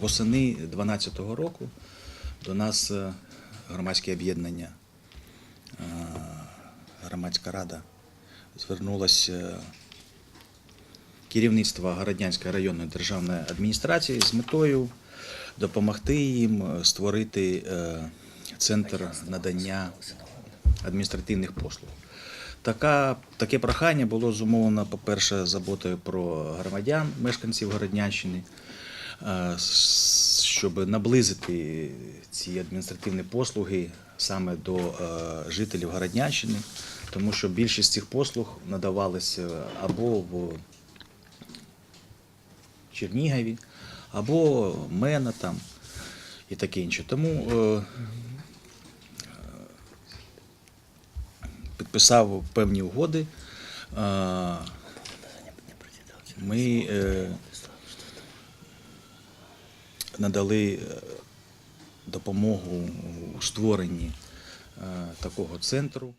Восени 2012 року до нас е, громадське об'єднання, е, громадська рада звернулося керівництво Городнянської районної державної адміністрації з метою допомогти їм е, створити е, центр надання адміністративних послуг. Така, таке прохання було зумовлено, по-перше, заботою про громадян, мешканців Городнянщини, е, щоб наблизити ці адміністративні послуги саме до е, жителів Городнянщини, тому що більшість цих послуг надавалися або в Чернігові, або Мена там і таке інше. Тому е, підписав певні угоди. Е, Ми е, надали е, допомогу у створенні е, такого центру.